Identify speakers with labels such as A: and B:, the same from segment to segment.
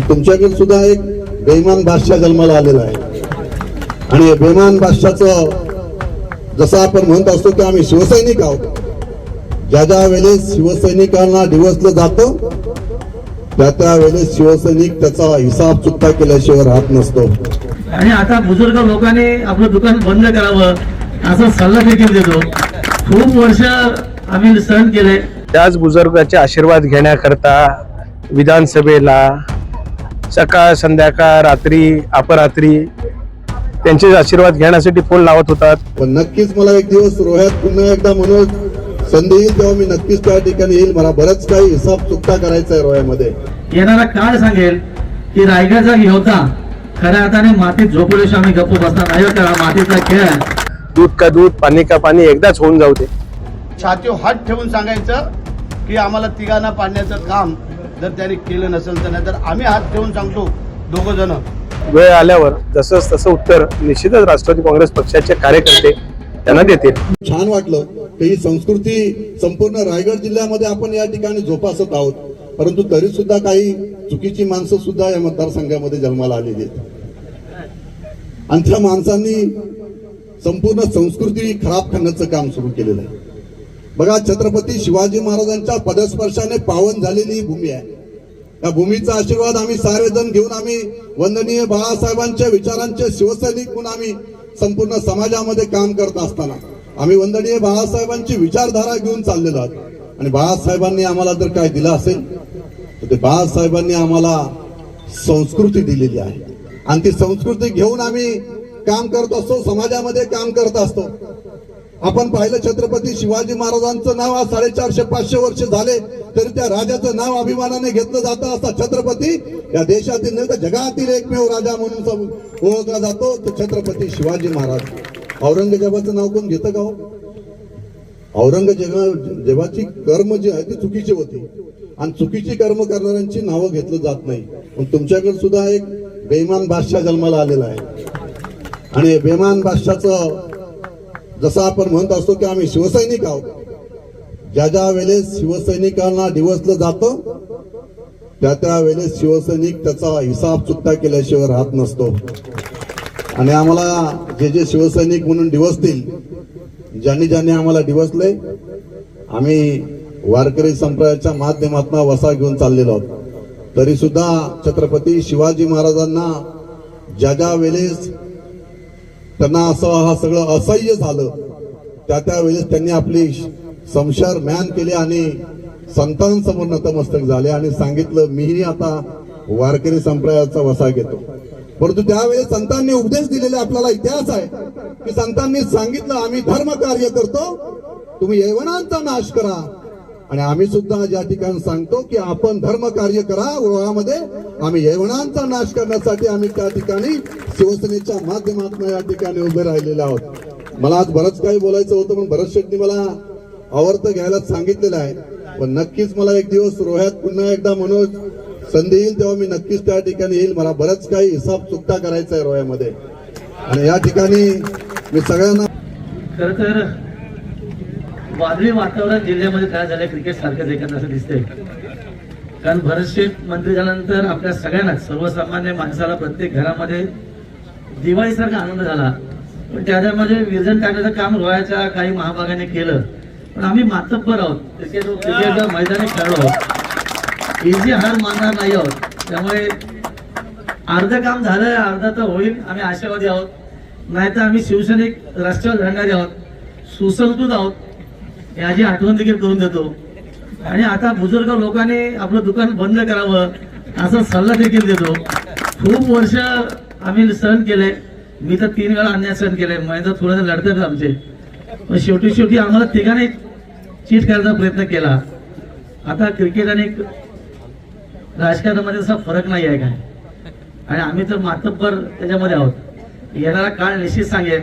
A: तुमच्याकडे सुद्धा एक बेमान बादशाह जन्माला आलेला आहे. आणि बेमान बादशाचं जसं आपण म्हणत असतो की आम्ही शिवसैनिक आहोत. ज्या ज्या वेळेस शिवसैनिकांना डिवसलं जातं त्या त्या वेळेस शिवसैनिक त्याचा हिसाब चुकता केल्याशिवाय राहत नसतो.
B: आणि आता बुजुर्ग लोकांनी आपलं दुकान बंद करावं असा सल्ला देखील देतो. खूप वर्ष आम्ही सहन केले
C: त्याच बुजुर्गाचे आशीर्वाद घेण्याकरता विधानसभेला सकाळ संध्याकाळ रात्री अपरात्री त्यांचे आशीर्वाद घेण्यासाठी फोन लावत होतात.
A: पण नक्कीच मला एक दिवस रोह्यात पुन्हा एकदा म्हणून संधी येईल तेव्हा मी नक्कीच त्या ठिकाणी येईल. मला बरंच काही हिसाब चुकता करायचा आहे रोह्यामध्ये.
B: येणारा काळ सांगेल की रायगडचा योद्धा खऱ्या अर्थाने मातीत झोपल्याशिवाय आम्ही गप्प बसणार नाही करा मातीचा खेळ आहे.
C: दूध का दूध पाणी का पाणी एकदाच होऊन जाऊ दे.
D: छातीवर हात ठेवून सांगायचं की आम्हाला तिघांना पाडण्याचं काम जर त्यांनी केलं नसेल तर नाही तर आम्ही हात ठेवून सांगतो दोघं जण.
C: वेळ आल्यावर जसंच तसं उत्तर निश्चितच राष्ट्रवादी काँग्रेस पक्षाचे कार्यकर्ते त्यांना देतील.
A: छान वाटलं. की ही संस्कृती संपूर्ण रायगड जिल्ह्यामध्ये आपण या ठिकाणी जोपासत आहोत. परंतु तरी सुद्धा काही चुकीची माणसं सुद्धा या मतदारसंघामध्ये जन्माला आलेली आहेत. आणि त्या माणसांनी संपूर्ण संस्कृती खराब करण्याचं काम सुरू केलेलं आहे. बघा छत्रपती शिवाजी महाराजांच्या पदस्पर्शाने पावन झालेली ही भूमी आहे. या भूमीचा आशीर्वाद आम्ही सारेजण घेऊन आम्ही वंदनीय बाळासाहेबांच्या विचारांचे शिवसैनिक म्हणून आम्ही संपूर्ण समाजामध्ये काम करत असताना आम्ही वंदनीय बाळासाहेबांची विचारधारा घेऊन चाललेलो आहोत. आणि बाळासाहेबांनी आम्हाला जर काय दिलं असेल तर ते बाळासाहेबांनी आम्हाला संस्कृती दिलेली आहे. आणि ती संस्कृती घेऊन आम्ही काम करत असतो समाजामध्ये काम करत असतो. आपण पाहिलं छत्रपती शिवाजी महाराजांचं नाव आज साडेचारशे पाचशे वर्ष झाले तरी त्या राजाचं नाव अभिमानाने घेतलं जातं असा छत्रपती या देशातील नाही तर जगातील एकमेव राजा म्हणून ओळखला जातो तो छत्रपती शिवाजी महाराज. औरंगजेबाचं नाव कोण घेतं का हो? औरंगजेबाची कर्म जी आहे ती चुकीची होती. आणि चुकीची कर्म करणाऱ्यांची नावं घेतलं जात नाही. पण तुमच्याकडे सुद्धा एक बेमान बादशाह जन्माला आलेला आहे. आणि बेमान बादशाचं जसं आपण म्हणत असतो की आम्ही शिवसैनिक आहोत. ज्या ज्या वेळेस शिवसैनिकांना डिवसलं जातं त्या त्या वेळेस शिवसैनिक त्याचा हिसाब चुकता केल्याशिवाय राहत नसतो. आणि आम्हाला जे जे शिवसैनिक म्हणून डिवसतील ज्यांनी ज्यांनी आम्हाला दिवसले आम्ही वारकरी संप्रदायाच्या माध्यमातून वसा घेऊन चाललेलो आहोत. तरी सुद्धा छत्रपती शिवाजी महाराजांना ज्या ज्या वेळेस त्यांना असं हा सगळं असह्य झालं. त्या त्या वेळेस त्यांनी आपली संसार म्यान केले आणि संतांसमोर नतमस्तक झाले आणि सांगितलं मीही आता वारकरी संप्रदायाचा वसा घेतो. परंतु त्यावेळेस संतांनी उपदेश दिलेले आपल्याला इतिहास आहे की संतांनी सांगितलं आम्ही धर्म कार्य करतो तुम्ही यवनांचा नाश करा आणि आम्ही सुद्धा या ठिकाणी सांगतो की आपण धर्म कार्य करा ओळामध्ये आम्ही यवनांचा नाश करण्यासाठी आम्ही त्या ठिकाणी शिवसेनेच्या माध्यमातून या ठिकाणी उभे राहिलेले आहोत. मला आज बरंच काही बोलायचं होतं पण भरत शेट्टी मला आवर्त घ्यायला सांगितलेलं आहे. पण नक्कीच मला एक दिवस रोह्यात पुन्हा एकदा मनोज संधी येईल तेव्हा मी नक्कीच त्या ठिकाणी येईल. मला बरंच काही हिसाब चुकता करायचा आहे रोह्यामध्ये. आणि या ठिकाणी मी सगळ्यांना
B: खर तर वादळी वातावरण जिल्ह्यामध्ये तयार झालं क्रिकेट सारखं देखत असं दिसतंय. कारण बरेचसे मंत्री झाल्यानंतर आपल्या सगळ्यांनाच सर्वसामान्य माणसाला प्रत्येक घरामध्ये दिवाळीसारखा आनंद झाला. पण त्याच्यामध्ये विरजन टाकण्याचं काम रोयाच्या काही महाभागाने केलं. पण आम्ही मातब्बर आहोत. क्रिकेट मैदानी खेळलो आहोत. इझी हार मानणार नाही आहोत. त्यामुळे अर्धं काम झालंय अर्धा तर होईल. आम्ही आशावादी आहोत. नाहीतर आम्ही शिवसैनिक राष्ट्रवादी लढणारे आहोत. सुसंस्कृत आहोत. याची आठवण देखील करून देतो. आणि आता बुजुर्ग लोकांनी आपलं दुकान बंद करावं असा सल्ला देखील देतो. खूप वर्ष आम्ही सहन केले मी तर तीन वेळा अन्याय सहन केले महेंद्र थोडंसं लढतात आमचे? पण शेवटी शेवटी आम्हाला तिघांनी चीट करायचा प्रयत्न केला. आता क्रिकेट आणि राजकारणामध्ये असा फरक नाही आहे काय? आणि आम्ही तर मातब्बर त्याच्यामध्ये आहोत. येणारा काळ निश्चित सांगेल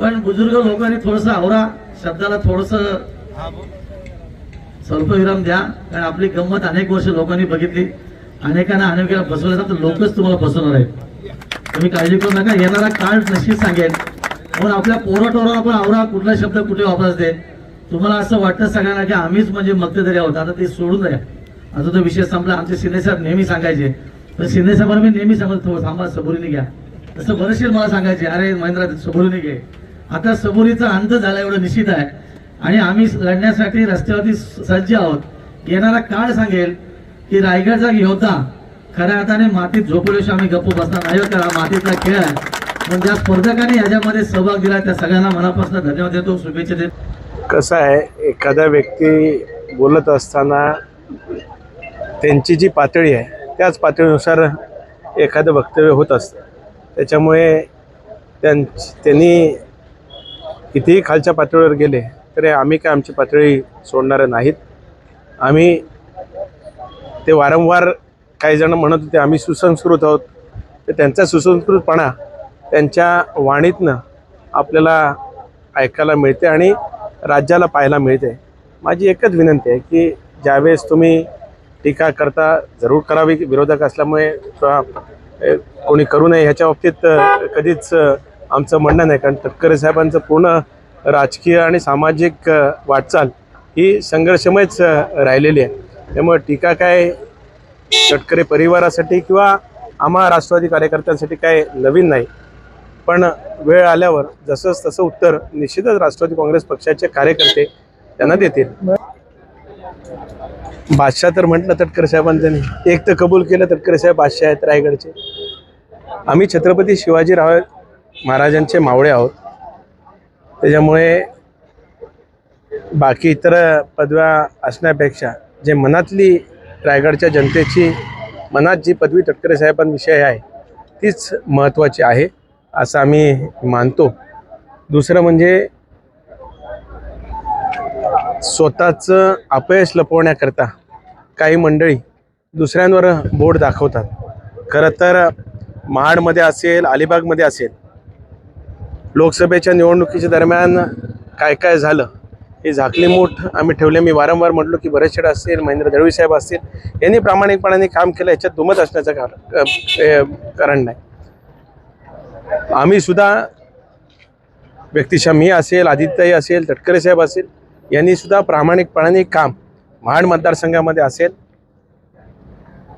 B: पण बुजुर्ग लोकांनी थोडस आवरा शब्दाला थोडस स्वल्पविराम द्या. कारण आपली गंमत अनेक वर्ष लोकांनी बघितली. अनेकांना अनेकांना बसवलं फसवलं तर लोकच तुम्हाला बसवणार आहेत. तुम्ही काळजी करू नका. येणारा काळ नशीब सांगेल म्हणून आपल्या पोराटोरा आपण आवरा कुठला शब्द कुठे वापरायचे तुम्हाला असं वाटतं सगळ्यांना की आम्हीच म्हणजे मक्तेदारी आहोत आता ते सोडून द्या. आता तो विषय संपला. आमचे शिंदे साहेब नेहमी सांगायचे. तर साहेबांना मी नेहमी सांगत थोडं थांबा सबुरीने घ्या. तसं बरेचसे मला सांगायचे अरे महेंद्र सबुरीने घे. आता सबुरीचा अंत झाला एवढं निश्चित आहे. आणि आम्ही लढण्यासाठी रस्त्यावरती सज्ज आहोत. येणारा काळ सांगेल की रायगडचा योद्धा खऱ्या अर्थाने मातीत झोपल्याशिवाय आम्ही गप्प बसणार नाही कारण हा मातीतला खेळ आहे. पण ज्या स्पर्धकांनी याच्यामध्ये सहभाग दिला त्या सगळ्यांना मनापासून धन्यवाद देतो शुभेच्छा देतो.
C: कसं आहे एखादा व्यक्ती बोलत असताना त्यांची जी पातळी आहे त्याच पातळीनुसार एखादं वक्तव्य होत असतं. त्याच्यामुळे त्यां त्यांनी कितीही खालच्या पातळीवर गेले तरी आम्ही काय आमची पातळी सोडणारं नाहीत. आम्ही ते वारंवार काही जण म्हणत होते आम्ही सुसंस्कृत आहोत. तर त्यांचा सुसंस्कृतपणा त्यांच्या वाणीतनं आपल्याला ऐकायला मिळते आणि राज्याला पाहायला मिळते. माझी एकच विनंती आहे की ज्यावेळेस तुम्ही टीका करता जरूर करावी. विरोधक असल्यामुळे किंवा कोणी करू नये ह्याच्या बाबतीत कधीच आमचं म्हणणं नाही कारण तटकरे साहेबांचं पूर्ण राजकीय आणि सामाजिक वाटचाल ही संघर्षमयच राहिलेली आहे. त्यामुळे टीका काय तटकरे परिवारासाठी किंवा आम्हा राष्ट्रवादी कार्यकर्त्यांसाठी काय नवीन नाही. पण वेळ आल्यावर जसंच तसं उत्तर निश्चितच राष्ट्रवादी काँग्रेस पक्षाचे कार्यकर्ते त्यांना देतील. बादशाह तर म्हटलं तटकरे साहेबांनी एक तर कबूल केलं तटकरे साहेब बादशाह आहेत रायगडचे. आम्ही छत्रपती शिवाजीराव महाराजांचे मावळे आहोत. त्याच्यामुळे बाकी इतर पदव्या असण्यापेक्षा जे मनातली रायगडच्या जनतेची मनात जी पदवी तटकरे साहेबांविषयी आहे तीच महत्त्वाची आहे असं आम्ही मानतो. दुसरं म्हणजे स्वतःचं अपयश लपवण्याकरता काही मंडळी दुसऱ्यांवर बोट दाखवतात. खरं तर महाडमध्ये असेल अलिबागमध्ये असेल लोकसभेच्या निवडणुकीच्या दरम्यान काय काय झालं हे झाकली मूठ आम्ही ठेवले. मी वारंवार म्हटलो की बरेचशेड असतील महेंद्र दळवी साहेब असतील यांनी प्रामाणिकपणाने काम केलं याच्यात दुमत असण्याचं कार कारण नाही. आम्ही सुद्धा व्यक्तिशा मी असेल आदित्यही असेल तटकरे साहेब असेल यांनी सुद्धा प्रामाणिकपणाने काम महाड मतदारसंघामध्ये असेल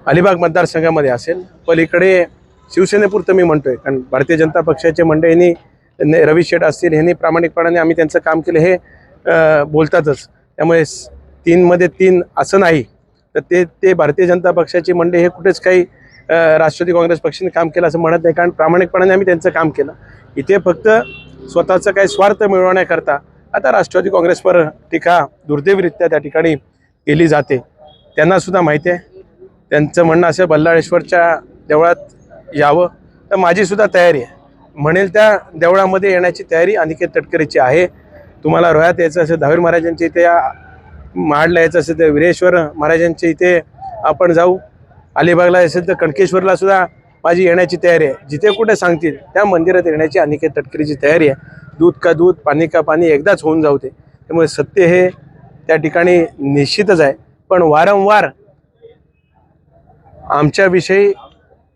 C: अलिबाग मतदारसंघामध्ये असेल. पलीकडे शिवसेनेपुरतं मी म्हणतोय कारण भारतीय जनता पक्षाचे मंडळींनी रवी शेठ असतील ह्यांनी प्रामाणिकपणाने आम्ही त्यांचं काम केलं. हे बोलतातच. त्यामुळे तीनमध्ये तीन असं नाही. तर ते ते भारतीय जनता पक्षाची मंडळी हे कुठेच काही राष्ट्रवादी काँग्रेस पक्षाने काम केलं असं म्हणत नाही. कारण प्रामाणिकपणाने आम्ही त्यांचं काम केलं. इथे फक्त स्वतःचं काही स्वार्थ मिळवण्याकरता आता राष्ट्रवादी काँग्रेसवर टीका दुर्दैवरित्या त्या ठिकाणी केली जाते. त्यांनासुद्धा माहिती आहे. त्यांचं म्हणणं असं बल्लाळेश्वरच्या देवळात यावं. तर माझीसुद्धा तयारी आहे. म्हणेल त्या देवळामध्ये येण्याची तयारी अनिकेत तटकरेची आहे. तुम्हाला रोह्यात यायचं असेल दहावीर महाराजांच्या इथे महाडला यायचं असेल तर वीरेश्वर महाराजांच्या इथे आपण जाऊ. अलिबागला असेल तर कणकेश्वरला सुद्धा माझी येण्याची तयारी आहे. जिथे कुठे सांगतील त्या मंदिरात येण्याची अनिकेत तटकरेची तयारी आहे. दूध का दूध पाणी का पाणी एकदाच होऊन जाऊ ते त्यामुळे सत्य हे त्या ठिकाणी निश्चितच आहे. पण वारंवार आमच्याविषयी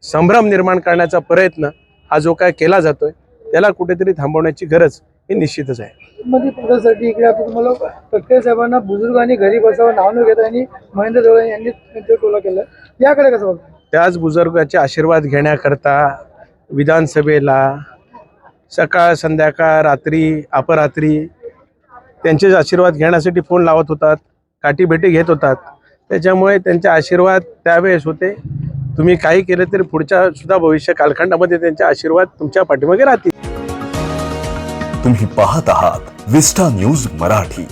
C: संभ्रम निर्माण करण्याचा प्रयत्न हा जो काय केला जातोय त्याला कुठेतरी थांबवण्याची गरज ही निश्चितच आहे.
E: मध्ये पदासाठी इकडे आता तुम्हाला तटकरे साहेबांना बुजुर्गांनी घरी बसावं नाव न घेता यांनी महेंद्र देवळे यांनी टोला केलं. याकडे कसं बघता
C: त्याच बुजुर्गाचे आशीर्वाद घेण्याकरता विधानसभेला सकाळ संध्याकाळ रात्री अपरात्री त्यांचे आशीर्वाद घेण्यासाठी फोन लावत होतात काठीभेटी घेत होतात. त्याच्यामुळे त्यांचे आशीर्वाद त्यावेळेस होते. तुम्ही काही केलं तरी पुढच्या सुद्धा भविष्य कालखंडामध्ये त्यांचे आशीर्वाद तुमच्या पाठीमागे राहतील.
F: तुम्ही पाहत आहात विस्टा न्यूज मराठी.